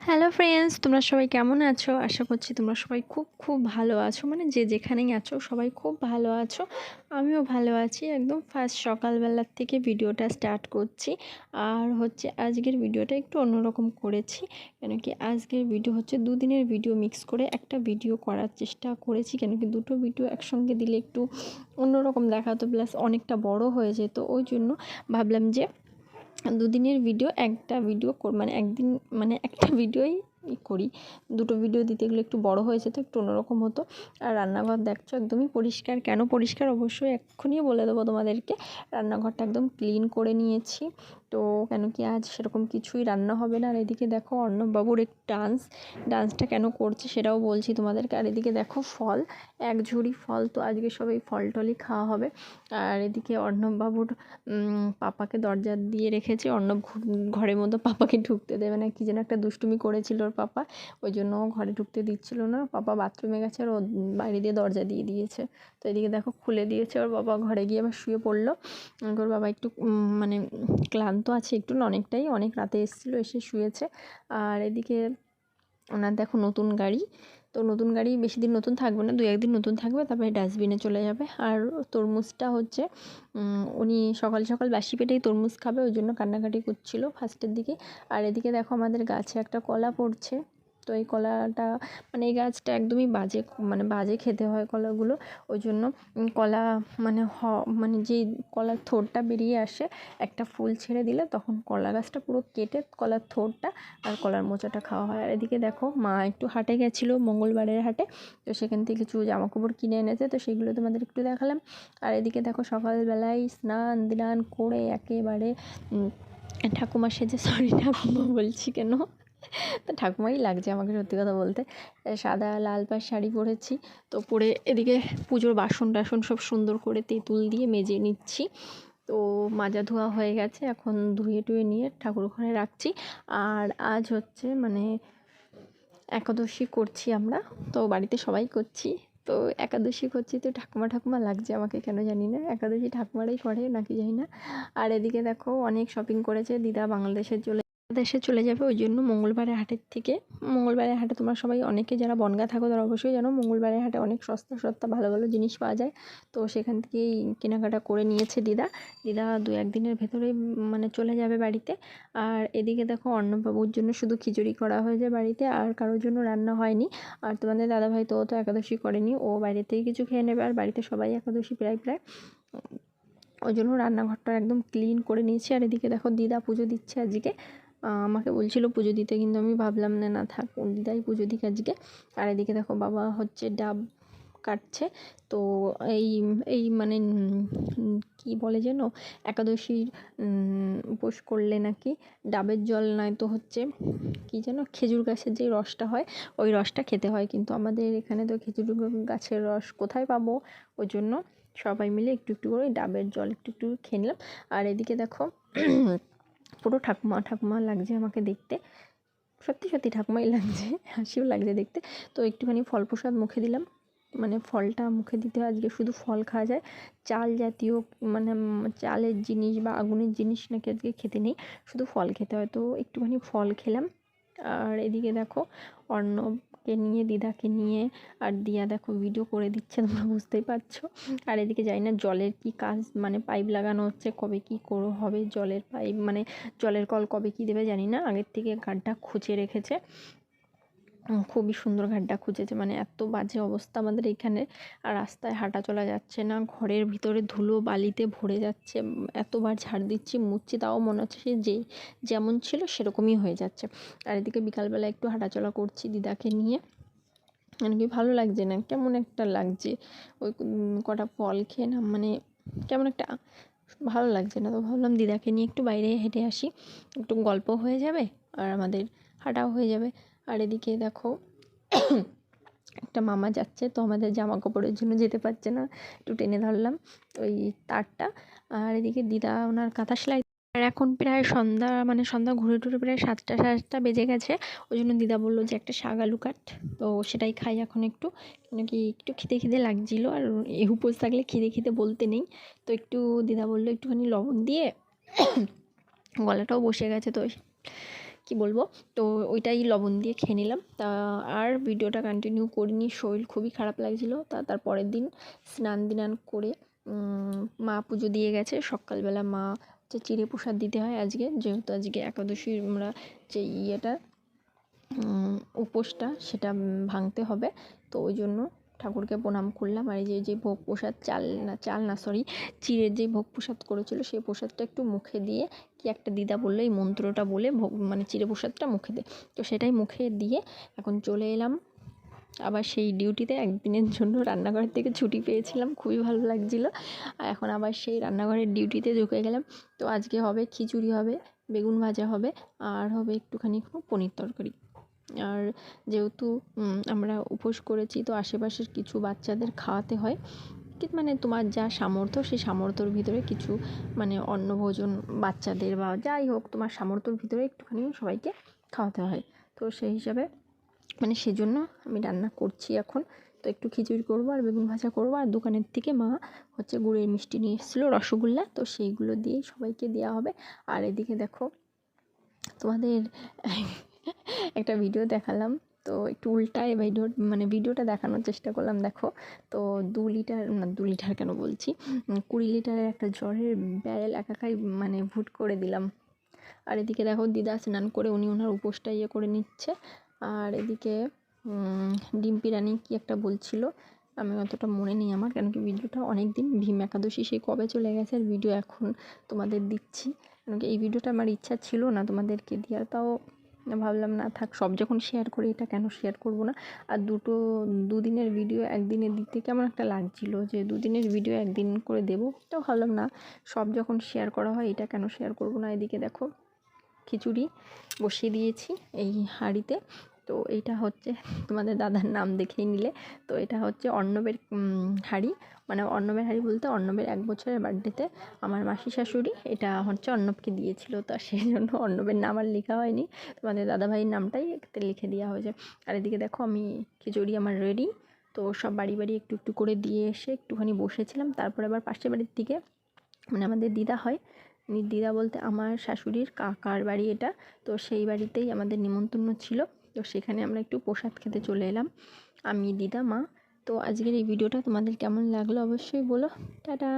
Hello friends তোমরা সবাই কেমন আছো? আশা করছি তোমরা সবাই খুব খুব ভালো আছো। মানে যে যেখানেই আছো, সবাই খুব ভালো আছো। আমিও ভালো আছি। একদম ফার্স্ট সকালবেলার থেকে ভিডিওটা স্টার্ট করছি। আর হচ্ছে আজকের ভিডিওটা একটু অন্যরকম করেছি। কেন কি আজকের ভিডিও হচ্ছে দুদিনের ভিডিও মিক্স করে একটা ভিডিও করার চেষ্টা করেছি। কেন কি দুটো ভিডিও একসঙ্গে দিলে একটু অন্যরকম দেখাতো প্লাস অনেকটা বড় হয়ে যেত। ওই জন্য ভাবলাম যে দুদিনের ভিডিও একটা ভিডিও মানে একদিন মানে একটা ভিডিওই করি। দুটো ভিডিও দিতে গেলে একটু বড় হয়েছে তো একটু অন্যরকম হতো। আর রান্নাঘর দেখছ একদমই পরিষ্কার। কেন পরিষ্কার? অবশ্যই এক্ষুনি বলে দেবো তোমাদেরকে। রান্নাঘরটা একদম ক্লিন করে নিয়েছি। তো কেন কি আজ সেরকম কিছুই রান্না হবে না? আর এদিকে দেখো অর্ণববাবুর এক ডান্স। ডান্সটা কেন করছে সেটাও বলছি তোমাদেরকে। আর এদিকে দেখো ফল, এক ঝুড়ি ফল। তো আজকে সবাই ফল টলই খাওয়া হবে। আর এদিকে অর্ণববাবুর পাপাকে দরজা দিয়ে রেখেছে। অর্ণব ঘরের মতো পাপাকে ঢুকতে দেবে না। কি যেন একটা দুষ্টুমি করেছিল ওর পাপা। ওই জন্য ঘরে ঢুকতে দিচ্ছিল না। পাপা বাথরুমে গেছে আর ও বাইরে দিয়ে দরজা দিয়ে দিয়েছে। তো এদিকে দেখো খুলে দিয়েছে ওর বাবা। ঘরে গিয়ে আবার শুয়ে পড়ল। ওর বাবা একটু মানে ক্লান্ত আছে, একটু না অনেকটাই, অনেক রাতে এসেছিল, এসে শুয়েছে। আর এদিকে ওনার দেখো নতুন গাড়ি, তো নতুন গাড়ি বেশি দিন নতুন থাকবে না দু একদিন নতুন থাকবে, তারপরে ডাস্টবিনে চলে যাবে। আর তরমুজটা হচ্ছে উনি সকাল সকাল বাসি পেটেই তরমুজ খাবে, ওই জন্য কান্নাকাটি করছিল ফার্স্টের দিকে। আর এদিকে দেখো আমাদের গাছে একটা কলা পড়ছে। তো এই কলাটা মানে এই গাছটা একদমই বাজে মানে বাজে খেতে হয় কলাগুলো। ওই জন্য কলা মানে হ মানে যেই কলার থোরটা বেরিয়ে আসে, একটা ফুল ছেড়ে দিলে তখন কলা গাছটা পুরো কেটে কলার থোরটা আর কলার মোচাটা খাওয়া হয়। আর এদিকে দেখো, মা একটু হাটে গেছিল মঙ্গলবারের হাটে, তো সেখান থেকে কিছু জামা কাপড় কিনে এনেছে, তো সেগুলো তোমাদের একটু দেখালাম। আর এদিকে দেখো, সকালবেলায় স্নান দিনান করে একেবারে ঠাকুমা সেজে সরি ঠাকুমা বলছি কেন? তো ঠাকুমাই লাগছে আমাকে সত্যি কথা বলতে। সাদা লাল পাড় শাড়ি পরেছি, তো পরে এদিকে পুজোর বাসন টাসন সব সুন্দর করে তেঁতুল দিয়ে মেজে নিচ্ছি। তো মাজা ধোয়া হয়ে গেছে, এখন ধুয়ে টুয়ে নিয়ে ঠাকুর ঘরে রাখছি। আর আজ হচ্ছে মানে একাদশী করছি আমরা, তো বাড়িতে সবাই করছি। তো একাদশী করছি তো ঠাকুমা ঠাকুমা লাগছে আমাকে, কেন জানি না। একাদশী ঠাকুমারাই করে, নাকি জানি না। আর এদিকে দেখো অনেক শপিং করেছে, দিদা বাংলাদেশের চলে দেশে চলে যাবে, ওই জন্য মঙ্গলবারের হাটের থেকে, মঙ্গলবারের হাটে তোমার সবাই অনেকে যারা বনগা থাকো, তারা অবশ্যই জানো মঙ্গলবারের হাটে অনেক সস্তা সস্তা ভালো ভালো জিনিস পাওয়া যায়। তো সেখান থেকেই কেনাকাটা করে নিয়েছে দিদা। দিদা দু একদিনের ভেতরেই মানে চলে যাবে বাড়িতে। আর এদিকে দেখো অন্নবাবুর জন্য শুধু খিচুড়ি করা হয়েছে বাড়িতে, আর কারোর জন্য রান্না হয়নি। আর তোমাদের দাদাভাই তো তো একাদশী করেনি, ও বাইরেতেই কিছু খেয়ে নেবে, আর বাড়িতে সবাই একাদশী প্রায় প্রায়। ওই জন্য রান্নাঘরটা একদম ক্লিন করে নিয়েছি। আর এদিকে দেখো দিদা পুজো দিচ্ছে আজকে। আমাকে বলছিল পুজো দিতে, কিন্তু আমি ভাবলাম, না না, থাক দিদাই পুজো দিক আজকে। আর এদিকে দেখো বাবা হচ্ছে ডাব কাটছে। তো এই এই মানে কি বলে যেন একাদশীর উপোস করলে নাকি ডাবের জল নয় তো হচ্ছে, কি যেন, খেজুর গাছের যে রসটা হয়, ওই রসটা খেতে হয়। কিন্তু আমাদের এখানে তো খেজুর গাছের রস কোথায় পাবো? ওই জন্য সবাই মিলে একটু একটু করে ডাবের জল একটু একটু খেয়ে নিলাম। আর এদিকে দেখো পুরো ঠাকুমা ঠাকুমা লাগছে আমাকে দেখতে। সত্যি সত্যি ঠাকুমাই লাগছে, হাসিও লাগছে দেখতে। তো একটুখানি ফল প্রসাদ মুখে দিলাম। মানে ফলটা মুখে দিতে হয়, আজকে শুধু ফল খাওয়া যায়। চাল জাতীয় মানে চালের জিনিস বা আগুনের জিনিস নাকি আজকে খেতে নেই, শুধু ফল খেতে হয়। তো একটুখানি ফল খেলাম। আর এদিকে দেখো অর্ণবকে নিয়ে, দিদাকে নিয়ে আর দিয়া দেখো ভিডিও করে দিচ্ছে, তোমরা বুঝতেই পারছ। আর এদিকে যাই না জলের কি কাজ মানে পাইপ লাগানো হচ্ছে, কবে কি করো, হবে জলের পাইপ মানে জলের কল কবে কি দেবে জানি না, আগের থেকে গাড্ডা খুঁজে রেখেছে। খুবই সুন্দর ঘাটটা খুঁজেছে। মানে এত বাজে অবস্থা আমাদের এখানে। আর রাস্তায় হাঁটা চলা যাচ্ছে না। ঘরের ভিতরে ধুলো বালিতে ভরে যাচ্ছে। এতবার ঝাড় দিচ্ছি মুচ্ছি তাও মনে হচ্ছে সে যে যেমন ছিল সেরকমই হয়ে যাচ্ছে। আর এদিকে বিকালবেলা একটু হাঁটাচলা করছি দিদাকে নিয়ে। মানে কি ভালো লাগছে না? কেমন একটা লাগছে। ওই কটা ফল খেয়ে না মানে কেমন একটা ভালো লাগছে না। তো ভাবলাম দিদাকে নিয়ে একটু বাইরে হেঁটে আসি। একটু গল্প হয়ে যাবে আর আমাদের হাঁটাও হয়ে যাবে। আর এদিকে দেখো, একটা মামা যাচ্ছে, তো আমাদের জামা কাপড়ের জন্য যেতে পারছে না, একটু টেনে ধরলাম ওই তারটা। আর এদিকে দিদা ওনার কাঁথা সেলাই আর এখন প্রায় সন্ধ্যা মানে সন্ধ্যা ঘুরে টুরে প্রায় সাতটা সাতটা বেজে গেছে। ওই জন্য দিদা বলল যে একটা শাক আলু কাট, তো সেটাই খাই এখন একটু। কেন কি একটু খিদে খিদে লাগছিল আর এ উপোস থাকলে খিদে খিদে বলতে নেই। তো একটু দিদা বলল একটুখানি লবণ দিয়ে গলাটাও বসে গেছে, তো কি বলব? তো ওইটাই লবণ দিয়ে খেয়ে নিলাম। তা আর ভিডিওটা কন্টিনিউ করিনি, শরীর খুবই খারাপ লাগছিল। তা তার পরের দিন স্নান দিনান করে মা পুজো দিয়ে গেছে। সকালবেলা মা হচ্ছে চিড়ে প্রসাদ দিতে হয় আজকে। যেহেতু আজকে একাদশীর আমরা যে ইয়েটা উপোসটা সেটা ভাঙতে হবে। তো ওই জন্য ঠাকুরকে প্রণাম করলাম আর এই যে যে ভোগ প্রসাদ চাল না চাল না সরি চিড়ের যে ভোগ প্রসাদ করেছিল সেই প্রসাদটা একটু মুখে দিয়ে, কি একটা দিদা বলল, এই মন্ত্রটা বলে ভোগ মানে চিড়ে প্রসাদটা মুখে দে। তো সেটাই মুখে দিয়ে এখন চলে এলাম। আবার সেই ডিউটিতে একদিনের জন্য রান্নাঘরের থেকে ছুটি পেয়েছিলাম, খুবই ভালো লাগছিল। আর এখন আবার সেই রান্নাঘরের ডিউটিতে ঢুকে গেলাম। তো আজকে হবে খিচুড়ি হবে, বেগুন ভাজা হবে, আর হবে একটুখানি পনির তরকারি। আর যেহেতু আমরা উপোস করেছি, তো আশেপাশের কিছু বাচ্চাদের খাওয়াতে হয়। কি মানে তোমার যা সামর্থ্য সেই সামর্থ্যর ভিতরে কিছু মানে অন্নভোজন বাচ্চাদের বা যাই হোক, তোমার সামর্থ্যর ভিতরে একটুখানি সবাইকে খাওয়াতে হয়। তো সেই হিসাবে মানে সেজন্য আমি রান্না করছি এখন। তো একটু খিচুড়ি করব আর বেগুন ভাজা করব। আর দোকানের থেকে মা হচ্ছে গুড়ের মিষ্টি নিয়ে এসেছিল, রসগোল্লা। তো সেইগুলো দিয়েই সবাইকে দেওয়া হবে। আর এদিকে দেখো, তোমাদের একটা ভিডিও দেখালাম। তো একটু উল্টায় ভিডিও মানে ভিডিওটা দেখানোর চেষ্টা করলাম, দেখো। তো দু লিটার না দু লিটার কেন বলছি? কুড়ি লিটারের একটা জ্বরের ব্যারেল একাকাই মানে ভুট করে দিলাম। আর এদিকে দেখো দিদা স্নান করে উনি ওনার উপোসটা ইয়ে করে নিচ্ছে। আর এদিকে ডিম্পি রানি কী একটা বলছিল, আমি অতটা মনে নেই আমার, কেন কি ভিডিওটা অনেক দিন ভীম একাদশী সেই কবে চলে গেছে আর ভিডিও এখন তোমাদের দিচ্ছি। কেন কি এই ভিডিওটা আমার ইচ্ছা ছিল না তোমাদেরকে দেওয়ার, তাও ভাবলাম, না থাক, সব যখন শেয়ার করি, এটা কেন শেয়ার করব না? আর দুটো, দুদিনের ভিডিও একদিনে দিতে কেমন একটা লাগছিল যে, দুদিনের ভিডিও একদিন করে দেবো? তো ভাবলাম, না, সব যখন শেয়ার করা হয়, এটা কেন শেয়ার করব না? এদিকে দেখো, খিচুড়ি বসিয়ে দিয়েছি এই হাঁড়িতে। তো এইটা হচ্ছে, তোমাদের দাদার নাম দেখেই নিলে। তো এটা হচ্ছে অর্ণবের হাঁড়ি। মানে অর্ণবের হাঁড়ি বলতে অর্ণবের এক বছরের বার্থডেতে আমার মাসি শাশুড়ি, এটা হচ্ছে অর্ণবকে দিয়েছিল, তো সেই জন্য অর্ণবের নাম আর লেখা হয়নি। তোমাদের দাদাভাইয়ের নামটাই লিখে দেওয়া হয়েছে। আর এদিকে দেখো, আমি খিচুড়ি আমার রেডি তো সব বাড়ি বাড়ি একটু একটু করে দিয়ে এসে একটুখানি বসেছিলাম। তারপরে আবার পাশের বাড়ির দিকে মানে আমাদের দিদা হয় দিদা বলতে আমার শাশুড়ির কাকার বাড়ি এটা, তো সেই বাড়িতেই আমাদের নিমন্ত্রণ ছিল, তো সেখানে আমরা একটু প্রসাদ খেতে চলে এলাম। আমি, দিদা, মা তো আজকের এই ভিডিওটা তোমাদের কেমন লাগল অবশ্যই বলো। টাটা।